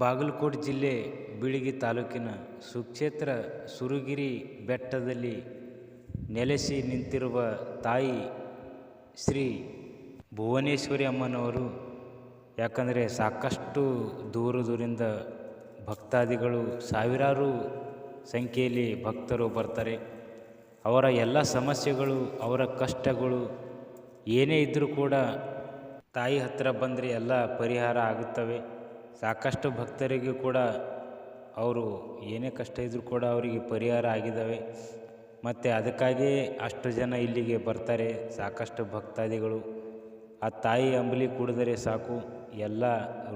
ಬಾಗಲಕೋಟೆ ಜಿಲ್ಲೆ ಬಿಳಿಗಿ ತಾಲೂಕಿನ ಸುಕ್ಷೇತ್ರ ಸುರುಗಿರಿ ಬೆಟ್ಟದಲ್ಲಿ ನೆಲೆಸಿ ನಿಂತಿರುವ ತಾಯಿ ಶ್ರೀ ಭುವನೇಶ್ವರಿ ಅಮ್ಮನವರು, ಯಾಕಂದರೆ ಸಾಕಷ್ಟು ದೂರ ದೂರಿಂದ ಭಕ್ತಾದಿಗಳು ಸಾವಿರಾರು ಸಂಖ್ಯೆಯಲ್ಲಿ ಭಕ್ತರು ಬರ್ತಾರೆ. ಅವರ ಎಲ್ಲ ಸಮಸ್ಯೆಗಳು, ಅವರ ಕಷ್ಟಗಳು ಏನೇ ಇದ್ದರೂ ಕೂಡ ತಾಯಿ ಹತ್ತಿರ ಬಂದರೆ ಎಲ್ಲ ಪರಿಹಾರ ಆಗುತ್ತವೆ. ಸಾಕಷ್ಟು ಭಕ್ತರಿಗೆ ಕೂಡ ಅವರು ಏನೇ ಕಷ್ಟ ಇದ್ದರೂ ಕೂಡ ಅವರಿಗೆ ಪರಿಹಾರ ಆಗಿದ್ದಾವೆ. ಮತ್ತು ಅದಕ್ಕಾಗಿ ಅಷ್ಟು ಜನ ಇಲ್ಲಿಗೆ ಬರ್ತಾರೆ, ಸಾಕಷ್ಟು ಭಕ್ತಾದಿಗಳು. ಆ ತಾಯಿ ಅಂಬಲಿ ಕುಡಿದರೆ ಸಾಕು, ಎಲ್ಲ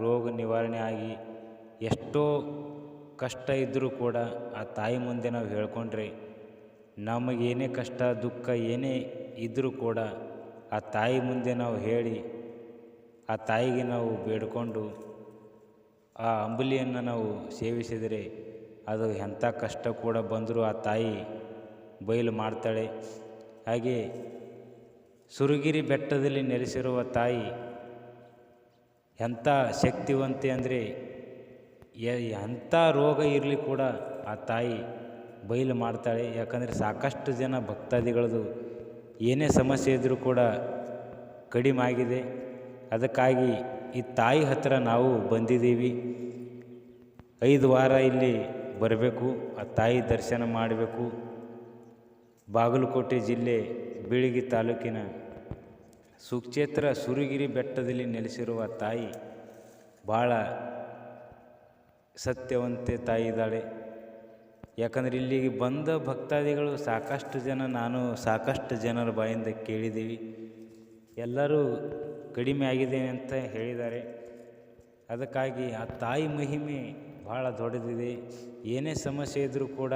ರೋಗ ನಿವಾರಣೆ ಆಗಿ ಎಷ್ಟೋ ಕಷ್ಟ ಇದ್ದರೂ ಕೂಡ ಆ ತಾಯಿ ಮುಂದೆ ನಾವು ಹೇಳ್ಕೊಂಡ್ರೆ ನಮಗೇನೇ ಕಷ್ಟ, ದುಃಖ ಏನೇ ಇದ್ದರೂ ಕೂಡ ಆ ತಾಯಿ ಮುಂದೆ ನಾವು ಹೇಳಿ, ಆ ತಾಯಿಗೆ ನಾವು ಬೇಡಿಕೊಂಡು ಆ ಅಂಬಲಿಯನ್ನು ನಾವು ಸೇವಿಸಿದರೆ ಅದು ಎಂಥ ಕಷ್ಟ ಕೂಡ ಬಂದರೂ ಆ ತಾಯಿ ಬಯಲು ಮಾಡ್ತಾಳೆ. ಹಾಗೆ ಸುರುಗಿರಿ ಬೆಟ್ಟದಲ್ಲಿ ನೆಲೆಸಿರುವ ತಾಯಿ ಎಂಥ ಶಕ್ತಿವಂತೆ ಅಂದರೆ ಎಂಥ ರೋಗ ಇರಲಿ ಕೂಡ ಆ ತಾಯಿ ಬಯಲು ಮಾಡ್ತಾಳೆ. ಯಾಕಂದರೆ ಸಾಕಷ್ಟು ಜನ ಭಕ್ತಾದಿಗಳದು ಏನೇ ಸಮಸ್ಯೆ ಇದ್ದರೂ ಕೂಡ ಕಡಿಮೆ ಆಗಿದೆ. ಅದಕ್ಕಾಗಿ ಈ ತಾಯಿ ಹತ್ತಿರ ನಾವು ಬಂದಿದ್ದೀವಿ. ಐದು ವಾರ ಇಲ್ಲಿ ಬರಬೇಕು, ಆ ತಾಯಿ ದರ್ಶನ ಮಾಡಬೇಕು. ಬಾಗಲಕೋಟೆ ಜಿಲ್ಲೆ ಬೀಳಗಿ ತಾಲೂಕಿನ ಸುಕ್ಷೇತ್ರ ಸುರಿಗಿರಿ ಬೆಟ್ಟದಲ್ಲಿ ನೆಲೆಸಿರುವ ತಾಯಿ ಭಾಳ ಸತ್ಯವಂತೆ ತಾಯಿ ಇದ್ದಾಳೆ. ಯಾಕಂದರೆ ಇಲ್ಲಿಗೆ ಬಂದ ಭಕ್ತಾದಿಗಳು ಸಾಕಷ್ಟು ಜನ, ನಾನು ಸಾಕಷ್ಟು ಜನರ ಬಾಯಿಂದ ಕೇಳಿದ್ದೀವಿ. ಎಲ್ಲರೂ ಕಡಿಮೆ ಆಗಿದ್ದೇನೆ ಅಂತ ಹೇಳಿದ್ದಾರೆ. ಅದಕ್ಕಾಗಿ ಆ ತಾಯಿ ಮಹಿಮೆ ಭಾಳ ದೊಡ್ಡದಿದೆ. ಏನೇ ಸಮಸ್ಯೆ ಇದ್ದರೂ ಕೂಡ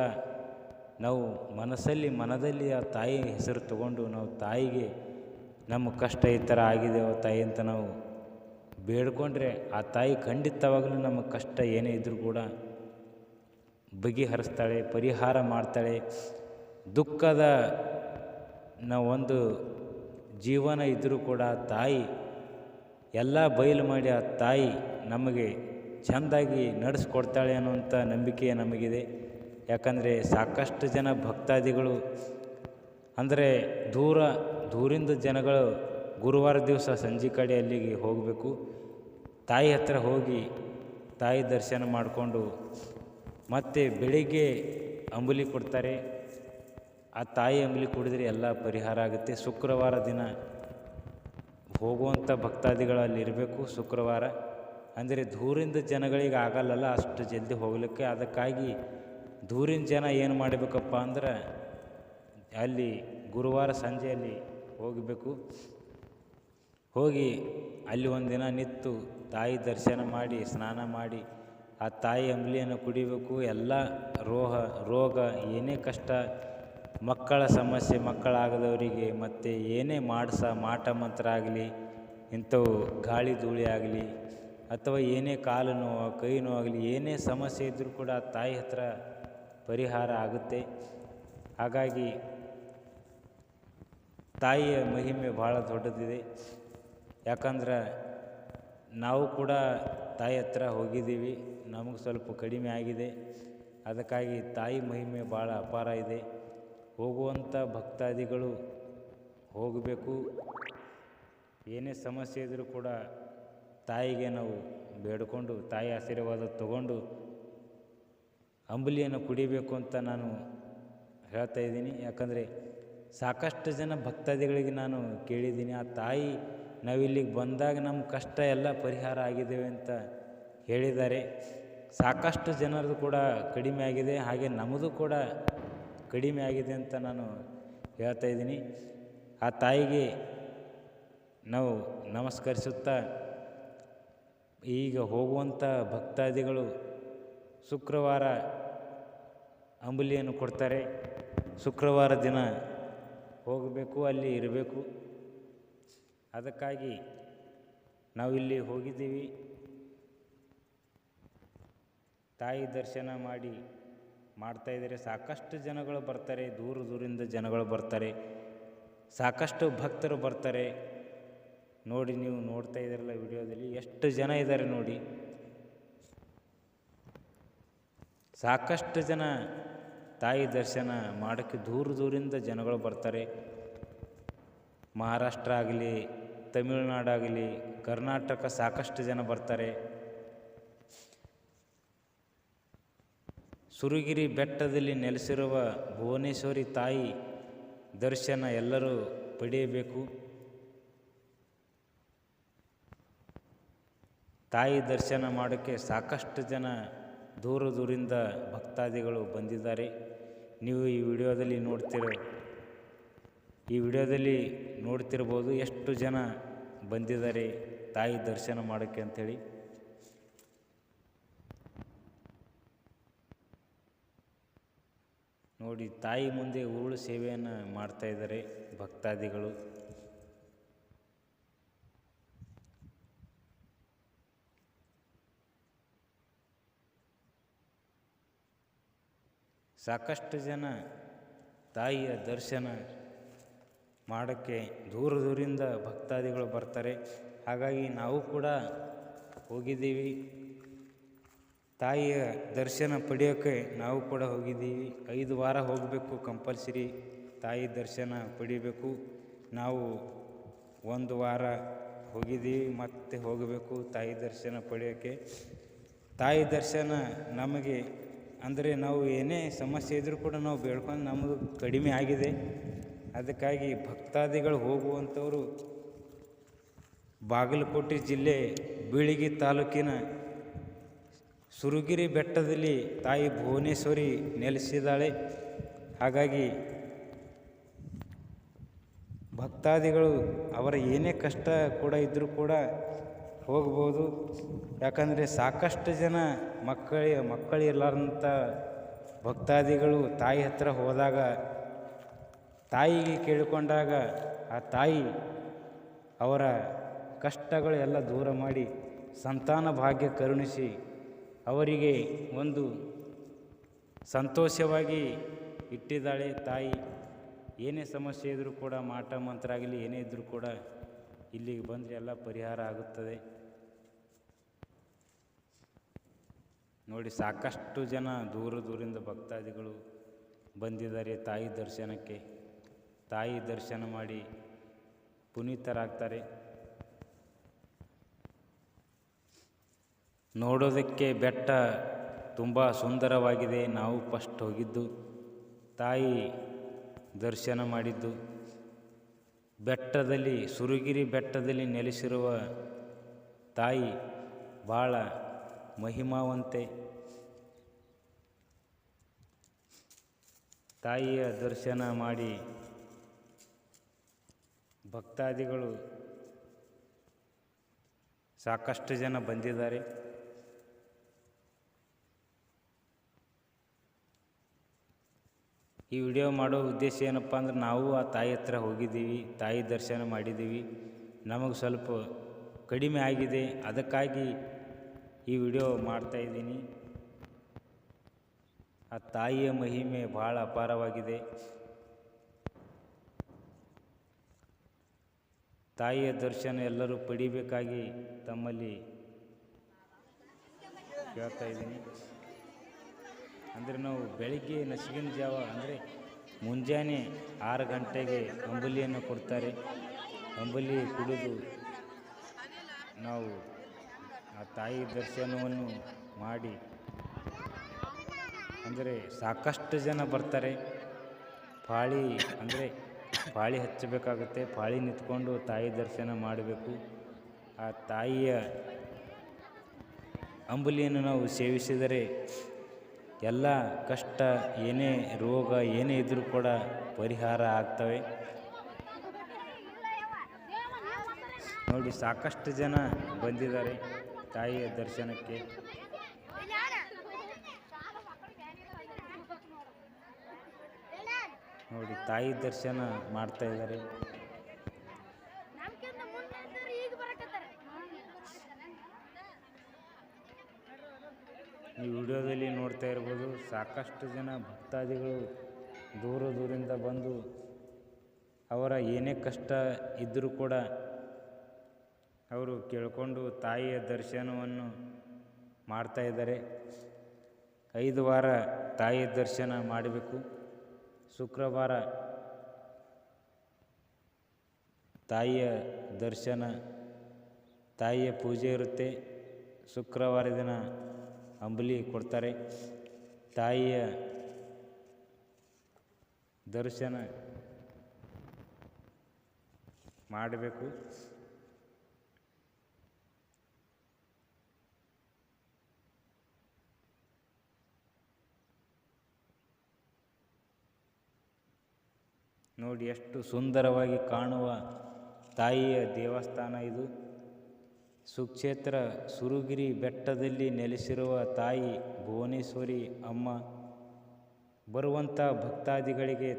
ನಾವು ಮನಸ್ಸಲ್ಲಿ ಮನದಲ್ಲಿ ಆ ತಾಯಿ ಹೆಸರು ತಗೊಂಡು ನಾವು ತಾಯಿಗೆ ನಮ್ಮ ಕಷ್ಟ ಈ ಥರ ಆಗಿದೆ ಓ ತಾಯಿ ಅಂತ ನಾವು ಬೇಡ್ಕೊಂಡ್ರೆ ಆ ತಾಯಿ ಖಂಡಿತವಾಗಲೂ ನಮ್ಮ ಕಷ್ಟ ಏನೇ ಇದ್ದರೂ ಕೂಡ ಬಗೆಹರಿಸ್ತಾಳೆ, ಪರಿಹಾರ ಮಾಡ್ತಾಳೆ. ದುಃಖದ ಒಂದು ಜೀವನ ಇದ್ದರೂ ಕೂಡ ತಾಯಿ ಎಲ್ಲ ಬಯಲು ಮಾಡಿ ಆ ತಾಯಿ ನಮಗೆ ಚೆಂದಾಗಿ ನಡೆಸ್ಕೊಡ್ತಾಳೆ ಅನ್ನುವಂಥ ನಂಬಿಕೆ ನಮಗಿದೆ. ಯಾಕಂದರೆ ಸಾಕಷ್ಟು ಜನ ಭಕ್ತಾದಿಗಳು, ಅಂದರೆ ದೂರ, ದೂರಿಂದ ಜನಗಳು ಗುರುವಾರ ದಿವಸ ಸಂಜೆ ಕಡೆ ಅಲ್ಲಿಗೆ ಹೋಗಬೇಕು. ತಾಯಿ ಹತ್ರ ಹೋಗಿ ತಾಯಿ ದರ್ಶನ ಮಾಡಿಕೊಂಡು ಮತ್ತೆ ಬೆಳಿಗ್ಗೆ ಅಂಬಲಿ ಕೊಡ್ತಾರೆ. ಆ ತಾಯಿ ಅಂಬಲಿ ಕುಡಿದ್ರೆ ಎಲ್ಲ ಪರಿಹಾರ ಆಗುತ್ತೆ. ಶುಕ್ರವಾರ ದಿನ ಹೋಗುವಂಥ ಭಕ್ತಾದಿಗಳು ಅಲ್ಲಿರಬೇಕು ಶುಕ್ರವಾರ. ಅಂದರೆ ದೂರಿಂದ ಜನಗಳಿಗೆ ಆಗಲ್ಲಲ್ಲ, ಅಷ್ಟು ಜಲ್ದಿ ಹೋಗಲಿಕ್ಕೆ. ಅದಕ್ಕಾಗಿ ದೂರಿನ ಜನ ಏನು ಮಾಡಬೇಕಪ್ಪ ಅಂದ್ರೆ ಅಲ್ಲಿ ಗುರುವಾರ ಸಂಜೆಯಲ್ಲಿ ಹೋಗಬೇಕು. ಹೋಗಿ ಅಲ್ಲಿ ಒಂದಿನ ನಿಂತು ತಾಯಿ ದರ್ಶನ ಮಾಡಿ, ಸ್ನಾನ ಮಾಡಿ, ಆ ತಾಯಿ ಅಂಬಲಿಯನ್ನು ಕುಡಿಬೇಕು. ಎಲ್ಲ ರೋಹ, ರೋಗ, ಏನೇ ಕಷ್ಟ, ಮಕ್ಕಳ ಸಮಸ್ಯೆ, ಮಕ್ಕಳಾಗದವರಿಗೆ ಮತ್ತು ಏನೇ ಮಾಡಿಸ, ಮಾಟ ಮಂತ್ರ ಆಗಲಿ, ಇಂಥವು ಗಾಳಿ ಧೂಳಿ ಆಗಲಿ ಅಥವಾ ಏನೇ ಕಾಲು ನೋವು, ಕೈ ನೋವಾಗಲಿ ಏನೇ ಸಮಸ್ಯೆ ಇದ್ದರೂ ಕೂಡ ತಾಯಿ ಹತ್ರ ಪರಿಹಾರ ಆಗುತ್ತೆ. ಹಾಗಾಗಿ ತಾಯಿಯ ಮಹಿಮೆ ಭಾಳ ದೊಡ್ಡದಿದೆ. ಯಾಕಂದ್ರೆ ನಾವು ಕೂಡ ತಾಯಿ ಹತ್ರ ಹೋಗಿದ್ದೀವಿ. ನಮಗೆ ಸ್ವಲ್ಪ ಕಡಿಮೆ ಆಗಿದೆ. ಅದಕ್ಕಾಗಿ ತಾಯಿ ಮಹಿಮೆ ಭಾಳ ಅಪಾರ ಇದೆ. ಹೋಗುವಂಥ ಭಕ್ತಾದಿಗಳು ಹೋಗಬೇಕು. ಏನೇ ಸಮಸ್ಯೆ ಇದ್ದರೂ ಕೂಡ ತಾಯಿಗೆ ನಾವು ಬೇಡಿಕೊಂಡು, ತಾಯಿ ಆಶೀರ್ವಾದ ತಗೊಂಡು ಅಂಬುಲಿಯನ್ನು ಕುಡಿಬೇಕು ಅಂತ ನಾನು ಹೇಳ್ತಾ ಇದ್ದೀನಿ. ಯಾಕಂದರೆ ಸಾಕಷ್ಟು ಜನ ಭಕ್ತಾದಿಗಳಿಗೆ ನಾನು ಕೇಳಿದ್ದೀನಿ, ಆ ತಾಯಿ ನಾವಿಲ್ಲಿಗೆ ಬಂದಾಗ ನಮ್ಮ ಕಷ್ಟ ಎಲ್ಲ ಪರಿಹಾರ ಆಗಿದ್ದೇವೆ ಅಂತ ಹೇಳಿದ್ದಾರೆ. ಸಾಕಷ್ಟು ಜನರದು ಕೂಡ ಕಡಿಮೆ ಆಗಿದೆ, ಹಾಗೆ ನಮ್ಮದು ಕೂಡ ಕಡಿಮೆ ಆಗಿದೆ ಅಂತ ನಾನು ಹೇಳ್ತಾ ಇದ್ದೀನಿ. ಆ ತಾಯಿಗೆ ನಾವು ನಮಸ್ಕರಿಸುತ್ತಾ ಈಗ ಹೋಗುವಂಥ ಭಕ್ತಾದಿಗಳು ಶುಕ್ರವಾರ ಅಂಬುಲಿಯನ್ನು ಕೊಡ್ತಾರೆ. ಶುಕ್ರವಾರ ದಿನ ಹೋಗಬೇಕು, ಅಲ್ಲಿ ಇರಬೇಕು. ಅದಕ್ಕಾಗಿ ನಾವು ಇಲ್ಲಿ ಹೋಗಿದ್ದೀವಿ. ತಾಯಿ ದರ್ಶನ ಮಾಡಿ ಮಾಡ್ತಾಯಿದ್ದಾರೆ ಸಾಕಷ್ಟು ಜನಗಳು ಬರ್ತಾರೆ. ದೂರ ದೂರಿಂದ ಜನಗಳು ಬರ್ತಾರೆ. ಸಾಕಷ್ಟು ಭಕ್ತರು ಬರ್ತಾರೆ. ನೋಡಿ ನೀವು ನೋಡ್ತಾ ಇದ್ದೀರಲ್ಲ ವಿಡಿಯೋದಲ್ಲಿ, ಎಷ್ಟು ಜನ ಇದ್ದಾರೆ ನೋಡಿ. ಸಾಕಷ್ಟು ಜನ ತಾಯಿ ದರ್ಶನ ಮಾಡೋಕ್ಕೆ ದೂರ ದೂರಿಂದ ಜನಗಳು ಬರ್ತಾರೆ. ಮಹಾರಾಷ್ಟ್ರ ಆಗಲಿ ತಮಿಳುನಾಡಾಗಲಿ ಕರ್ನಾಟಕ ಸಾಕಷ್ಟು ಜನ ಬರ್ತಾರೆ. ಸುರುಗಿರಿ ಬೆಟ್ಟದಲ್ಲಿ ನೆಲೆಸಿರುವ ಭುವನೇಶ್ವರಿ ತಾಯಿ ದರ್ಶನ ಎಲ್ಲರೂ ಪಡೆಯಬೇಕು. ತಾಯಿ ದರ್ಶನ ಮಾಡೋಕ್ಕೆ ಸಾಕಷ್ಟು ಜನ ದೂರ ದೂರಿಂದ ಭಕ್ತಾದಿಗಳು ಬಂದಿದ್ದಾರೆ. ನೀವು ಈ ವಿಡಿಯೋದಲ್ಲಿ ನೋಡ್ತಿರೋ, ಈ ವಿಡಿಯೋದಲ್ಲಿ ನೋಡ್ತಿರ್ಬೋದು ಎಷ್ಟು ಜನ ಬಂದಿದ್ದಾರೆ ತಾಯಿ ದರ್ಶನ ಮಾಡೋಕ್ಕೆ ಅಂಥೇಳಿ. ನೋಡಿ, ತಾಯಿ ಮುಂದೆ ಉರುಳು ಸೇವೆಯನ್ನು ಮಾಡ್ತಾಯಿದ್ದಾರೆ ಭಕ್ತಾದಿಗಳು. ಸಾಕಷ್ಟು ಜನ ತಾಯಿಯ ದರ್ಶನ ಮಾಡೋಕ್ಕೆ ದೂರ ದೂರಿಂದ ಭಕ್ತಾದಿಗಳು ಬರ್ತಾರೆ. ಹಾಗಾಗಿ ನಾವು ಕೂಡ ಹೋಗಿದ್ದೀವಿ. ತಾಯಿಯ ದರ್ಶನ ಪಡೆಯೋಕ್ಕೆ ನಾವು ಕೂಡ ಹೋಗಿದ್ದೀವಿ. ಐದು ವಾರ ಹೋಗಬೇಕು, ಕಂಪಲ್ಸರಿ ತಾಯಿ ದರ್ಶನ ಪಡಿಬೇಕು. ನಾವು ಒಂದು ವಾರ ಹೋಗಿದ್ದೀವಿ, ಮತ್ತೆ ಹೋಗಬೇಕು ತಾಯಿ ದರ್ಶನ ಪಡೆಯೋಕ್ಕೆ. ತಾಯಿ ದರ್ಶನ ನಮಗೆ ಅಂದರೆ ನಾವು ಏನೇ ಸಮಸ್ಯೆ ಇದ್ದರೂ ಕೂಡ ನಾವು ಬೇಡ್ಕೊಂಡು ನಮ್ಮದು ಕಡಿಮೆ ಆಗಿದೆ. ಅದಕ್ಕಾಗಿ ಭಕ್ತಾದಿಗಳು ಹೋಗುವಂಥವರು ಬಾಗಲಕೋಟೆ ಜಿಲ್ಲೆ ಬೀಳಿಗಿ ತಾಲೂಕಿನ ಸುರುಗಿರಿ ಬೆಟ್ಟದಲ್ಲಿ ತಾಯಿ ಭುವನೇಶ್ವರಿ ನೆಲೆಸಿದ್ದಾಳೆ. ಹಾಗಾಗಿ ಭಕ್ತಾದಿಗಳು ಅವರ ಏನೇ ಕಷ್ಟ ಕೂಡ ಇದ್ದರೂ ಕೂಡ ಹೋಗ್ಬೋದು. ಯಾಕಂದರೆ ಸಾಕಷ್ಟು ಜನ ಮಕ್ಕಳಿ ಮಕ್ಕಳಿರ್ಲಾರ್ದಂಥ ಭಕ್ತಾದಿಗಳು ತಾಯಿ ಹತ್ರ ಹೋದಾಗ, ತಾಯಿಗೆ ಕೇಳಿಕೊಂಡಾಗ ಆ ತಾಯಿ ಅವರ ಕಷ್ಟಗಳು ಎಲ್ಲ ದೂರ ಮಾಡಿ ಸಂತಾನ ಭಾಗ್ಯ ಕರುಣಿಸಿ ಅವರಿಗೆ ಒಂದು ಸಂತೋಷವಾಗಿ ಇಟ್ಟಿದ್ದಾಳೆ ತಾಯಿ. ಏನೇ ಸಮಸ್ಯೆ ಇದ್ದರೂ ಕೂಡ ಮಾಟ ಮಂತ್ರ ಆಗಲಿ, ಏನೇ ಇದ್ದರೂ ಕೂಡ ಇಲ್ಲಿಗೆ ಬಂದರೆ ಎಲ್ಲ ಪರಿಹಾರ ಆಗುತ್ತದೆ. ನೋಡಿ ಸಾಕಷ್ಟು ಜನ ದೂರ ದೂರಿಂದ ಭಕ್ತಾದಿಗಳು ಬಂದಿದ್ದಾರೆ ತಾಯಿ ದರ್ಶನಕ್ಕೆ. ತಾಯಿ ದರ್ಶನ ಮಾಡಿ ಪುನೀತರಾಗ್ತಾರೆ. ನೋಡೋದಕ್ಕೆ ಬೆಟ್ಟ ತುಂಬ ಸುಂದರವಾಗಿದೆ. ನಾವು ಫಸ್ಟ್ ಹೋಗಿದ್ದು, ತಾಯಿ ದರ್ಶನ ಮಾಡಿದ್ದು. ಬೆಟ್ಟದಲ್ಲಿ, ಸುರುಗಿರಿ ಬೆಟ್ಟದಲ್ಲಿ ನೆಲೆಸಿರುವ ತಾಯಿ ಭಾಳ ಮಹಿಮಾವಂತೆ. ತಾಯಿಯ ದರ್ಶನ ಮಾಡಿ ಭಕ್ತಾದಿಗಳು ಸಾಕಷ್ಟು ಜನ ಬಂದಿದ್ದಾರೆ. ಈ ವಿಡಿಯೋ ಮಾಡೋ ಉದ್ದೇಶ ಏನಪ್ಪ ಅಂದ್ರೆ ನಾವು ಆ ತಾಯಿ ಹತ್ರ ಹೋಗಿದ್ದೀವಿ, ತಾಯಿ ದರ್ಶನ ಮಾಡಿದ್ದೀವಿ. ನಮಗೆ ಸ್ವಲ್ಪ ಕಡಿಮೆ ಆಗಿದೆ. ಅದಕ್ಕಾಗಿ ಈ ವಿಡಿಯೋ ಮಾಡ್ತಾಯಿದ್ದೀನಿ ಆ ತಾಯಿಯ ಮಹಿಮೆ ಭಾಳ ಅಪಾರವಾಗಿದೆ. ತಾಯಿಯ ದರ್ಶನ ಎಲ್ಲರೂ ಪಡಿಬೇಕಾಗಿ ತಮ್ಮಲ್ಲಿ ಕೇಳ್ತಾ ಇದ್ದೀನಿ. ಅಂದರೆ ನಾವು ಬೆಳಿಗ್ಗೆ ನಸುಗಿನ ಜಾವ ಅಂದರೆ ಮುಂಜಾನೆ ಆರು ಗಂಟೆಗೆ ಅಂಬುಲಿಯನ್ನು ಕೊಡ್ತಾರೆ. ಅಂಬುಲಿ ಕುಡಿದು ನಾವು ಆ ತಾಯಿ ದರ್ಶನವನ್ನು ಮಾಡಿ. ಅಂದರೆ ಸಾಕಷ್ಟು ಜನ ಬರ್ತಾರೆ. ಪಾಳಿ ಅಂದರೆ ಪಾಳಿ ಹಚ್ಚಬೇಕಾಗುತ್ತೆ. ಪಾಳಿ ನಿಂತ್ಕೊಂಡು ತಾಯಿ ದರ್ಶನ ಮಾಡಬೇಕು. ಆ ತಾಯಿಯ ಅಂಬುಲಿಯನ್ನು ನಾವು ಸೇವಿಸಿದರೆ ಎಲ್ಲ ಕಷ್ಟ, ಏನೇ ರೋಗ, ಏನೇ ಇದ್ದರೂ ಕೂಡ ಪರಿಹಾರ ಆಗ್ತವೆ. ನೋಡಿ, ಸಾಕಷ್ಟು ಜನ ಬಂದಿದ್ದಾರೆ. ತಾಯಿಯ ದರ್ಶನಕ್ಕೆ. ನೋಡಿ, ತಾಯಿ ದರ್ಶನ ಮಾಡ್ತಾ ಇದ್ದಾರೆ. ಈ ವಿಡಿಯೋದಲ್ಲಿ ನೋಡ್ತಾ ಇರ್ಬೋದು, ಸಾಕಷ್ಟು ಜನ ಭಕ್ತಾದಿಗಳು ದೂರ ದೂರಿಂದ ಬಂದು ಅವರ ಏನೇ ಕಷ್ಟ ಇದ್ದರೂ ಕೂಡ ಅವರು ಕೇಳಿಕೊಂಡು ತಾಯಿಯ ದರ್ಶನವನ್ನು ಮಾಡ್ತಾ ಇದ್ದಾರೆ. ಐದು ವಾರ ತಾಯಿಯ ದರ್ಶನ ಮಾಡಬೇಕು. ಶುಕ್ರವಾರ ತಾಯಿಯ ದರ್ಶನ, ತಾಯಿಯ ಪೂಜೆ ಇರುತ್ತೆ. ಶುಕ್ರವಾರ ದಿನ ಅಂಬಲಿ ಕೊಡ್ತಾರೆ. ತಾಯಿಯ ದರ್ಶನ ಮಾಡಬೇಕು. ನೋಡಿ ಎಷ್ಟು ಸುಂದರವಾಗಿ ಕಾಣುವ ತಾಯಿಯ ದೇವಸ್ಥಾನ ಇದು. ಸುಕ್ಷೇತ್ರ ಸುರುಗಿರಿ ಬೆಟ್ಟದಲ್ಲಿ ನೆಲೆಸಿರುವ ತಾಯಿ ಭುವನೇಶ್ವರಿ ಅಮ್ಮ ಬರುವಂಥ ಭಕ್ತಾದಿಗಳಿಗೆ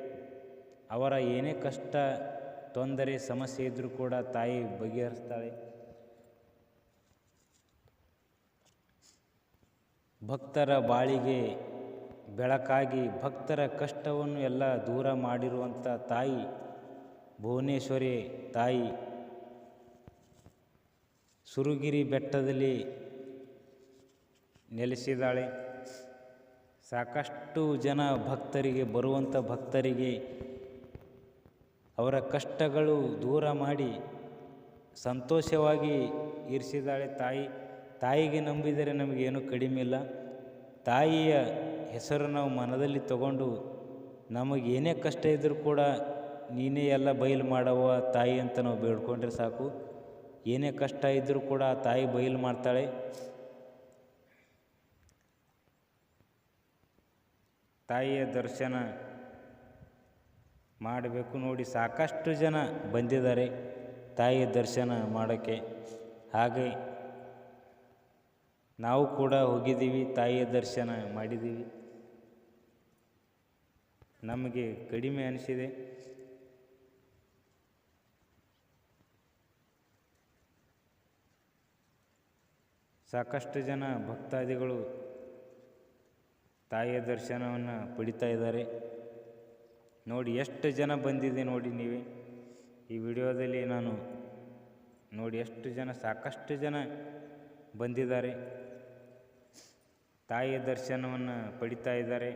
ಅವರ ಏನೇ ಕಷ್ಟ, ತೊಂದರೆ, ಸಮಸ್ಯೆ ಇದ್ದರೂ ಕೂಡ ತಾಯಿ ಬಗೆಹರಿಸ್ತಾಳೆ. ಭಕ್ತರ ಬಾಳಿಗೆ ಬೆಳಕಾಗಿ ಭಕ್ತರ ಕಷ್ಟವನ್ನು ಎಲ್ಲ ದೂರ ಮಾಡಿರುವಂಥ ತಾಯಿ, ಭುವನೇಶ್ವರಿ ತಾಯಿ. ಸುರುಗಿರಿ ಬೆಟ್ಟದಲ್ಲಿ ನೆಲೆಸಿದಾಳೆ ಸಾಕಷ್ಟು ಜನ ಭಕ್ತರಿಗೆ, ಬರುವಂಥ ಭಕ್ತರಿಗೆ ಅವರ ಕಷ್ಟಗಳು ದೂರ ಮಾಡಿ ಸಂತೋಷವಾಗಿ ಇರಿಸಿದಾಳೆ ತಾಯಿ. ತಾಯಿಗೆ ನಂಬಿದರೆ ನಮಗೇನು ಕಡಿಮೆ ಇಲ್ಲ. ತಾಯಿಯ ಹೆಸರು ನಾವು ಮನದಲ್ಲಿ ತಗೊಂಡು ನಮಗೇನೇ ಕಷ್ಟ ಇದ್ದರೂ ಕೂಡ ನೀನೇ ಎಲ್ಲ ಬಯಲು ಮಾಡವ ತಾಯಿ ಅಂತ ನಾವು ಬೇಡ್ಕೊಂಡ್ರೆ ಸಾಕು. ಏನೇ ಕಷ್ಟ ಇದ್ದರೂ ಕೂಡ ಆ ತಾಯಿ ಬಯಲು ಮಾಡ್ತಾಳೆ. ತಾಯಿಯ ದರ್ಶನ ಮಾಡಬೇಕು ನೋಡಿ ಸಾಕಷ್ಟು ಜನ ಬಂದಿದ್ದಾರೆ ತಾಯಿಯ ದರ್ಶನ ಮಾಡೋಕ್ಕೆ. ಹಾಗೆ ನಾವು ಕೂಡ ಹೋಗಿದ್ದೀವಿ, ತಾಯಿಯ ದರ್ಶನ ಮಾಡಿದ್ದೀವಿ. ನಮಗೆ ಕಡಿಮೆ ಅನಿಸಿದೆ. ಸಾಕಷ್ಟು ಜನ ಭಕ್ತಾದಿಗಳು ತಾಯಿಯ ದರ್ಶನವನ್ನು ಪಡಿತಾ ಇದ್ದಾರೆ. ನೋಡಿ, ಎಷ್ಟು ಜನ ಬಂದಿದೆ ನೋಡಿ ನೀವೇ. ಈ ವಿಡಿಯೋದಲ್ಲಿ ನಾನು ನೋಡಿ ಎಷ್ಟು ಜನ, ಸಾಕಷ್ಟು ಜನ ಬಂದಿದ್ದಾರೆ. ತಾಯಿಯ ದರ್ಶನವನ್ನು ಪಡಿತಾ ಇದ್ದಾರೆ.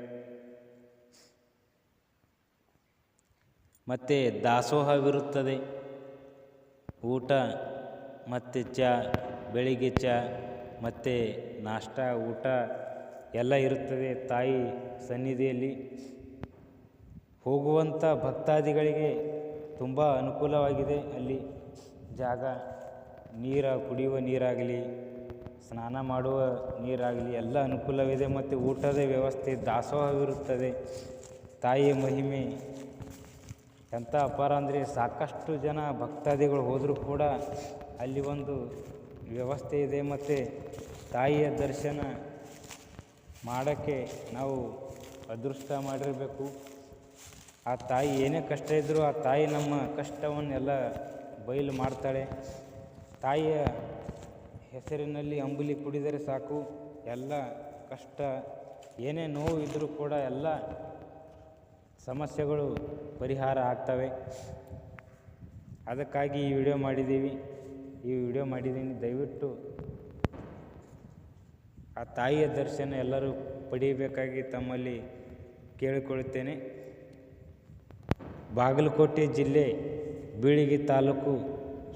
ಮತ್ತು ದಾಸೋಹವಿರುತ್ತದೆ. ಊಟ ಮತ್ತು ಚಾ, ಬೆಳಿಗ್ಗೆ ಚ, ಮತ್ತು ನಾಷ್ಟ, ಊಟ ಎಲ್ಲ ಇರುತ್ತದೆ. ತಾಯಿ ಸನ್ನಿಧಿಯಲ್ಲಿ ಹೋಗುವಂಥ ಭಕ್ತಾದಿಗಳಿಗೆ ತುಂಬ ಅನುಕೂಲವಾಗಿದೆ. ಅಲ್ಲಿ ಜಾಗ, ನೀರ, ಕುಡಿಯುವ ನೀರಾಗಲಿ, ಸ್ನಾನ ಮಾಡುವ ನೀರಾಗಲಿ ಎಲ್ಲ ಅನುಕೂಲವಿದೆ. ಮತ್ತು ಊಟದ ವ್ಯವಸ್ಥೆ ದಾಸೋಹವಿರುತ್ತದೆ. ತಾಯಿಯ ಮಹಿಮೆ ಎಂಥ ಅಪಾರ ಅಂದರೆ ಸಾಕಷ್ಟು ಜನ ಭಕ್ತಾದಿಗಳು ಹೋದರೂ ಕೂಡ ಅಲ್ಲಿ ಒಂದು ವ್ಯವಸ್ಥೆ ಇದೆ ಮತ್ತು ತಾಯಿಯ ದರ್ಶನ ಮಾಡೋಕ್ಕೆ ನಾವು ಅದೃಷ್ಟ ಮಾಡಿರಬೇಕು. ಆ ತಾಯಿ ಏನೇ ಕಷ್ಟ ಇದ್ದರೂ ಆ ತಾಯಿ ನಮ್ಮ ಕಷ್ಟವನ್ನೆಲ್ಲ ಬಯಲು ಮಾಡ್ತಾಳೆ. ತಾಯಿಯ ಹೆಸರಿನಲ್ಲಿ ಅಂಬುಲಿ ಕುಡಿದರೆ ಸಾಕು. ಎಲ್ಲ ಕಷ್ಟ, ಏನೇ ನೋವು ಇದ್ದರೂ ಕೂಡ ಎಲ್ಲ ಸಮಸ್ಯೆಗಳು ಪರಿಹಾರ ಆಗ್ತವೆ. ಅದಕ್ಕಾಗಿ ಈ ವಿಡಿಯೋ ಮಾಡಿದ್ದೀವಿ. ಈ ವಿಡಿಯೋ ಮಾಡಿದ್ದೀನಿ. ದಯವಿಟ್ಟು ಆ ತಾಯಿಯ ದರ್ಶನ ಎಲ್ಲರೂ ಪಡೆಯಬೇಕಾಗಿ ತಮ್ಮಲ್ಲಿ ಕೇಳಿಕೊಳ್ಳುತ್ತೇನೆ. ಬಾಗಲಕೋಟೆ ಜಿಲ್ಲೆ ಬೀಳಿಗಿ ತಾಲೂಕು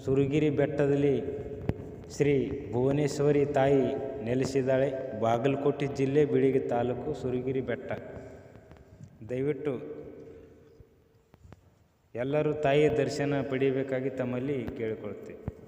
ಸುರಗಿರಿ ಬೆಟ್ಟದಲ್ಲಿ ಶ್ರೀ ಭುವನೇಶ್ವರಿ ತಾಯಿ ನೆಲೆಸಿದ್ದಾಳೆ. ಬಾಗಲಕೋಟೆ ಜಿಲ್ಲೆ ಬೀಳಿಗಿ ತಾಲೂಕು ಸುರಗಿರಿ ಬೆಟ್ಟ. ದಯವಿಟ್ಟು ಎಲ್ಲರೂ ತಾಯಿಯ ದರ್ಶನ ಪಡೆಯಬೇಕಾಗಿ ತಮ್ಮಲ್ಲಿ ಕೇಳಿಕೊಳ್ತೇವೆ.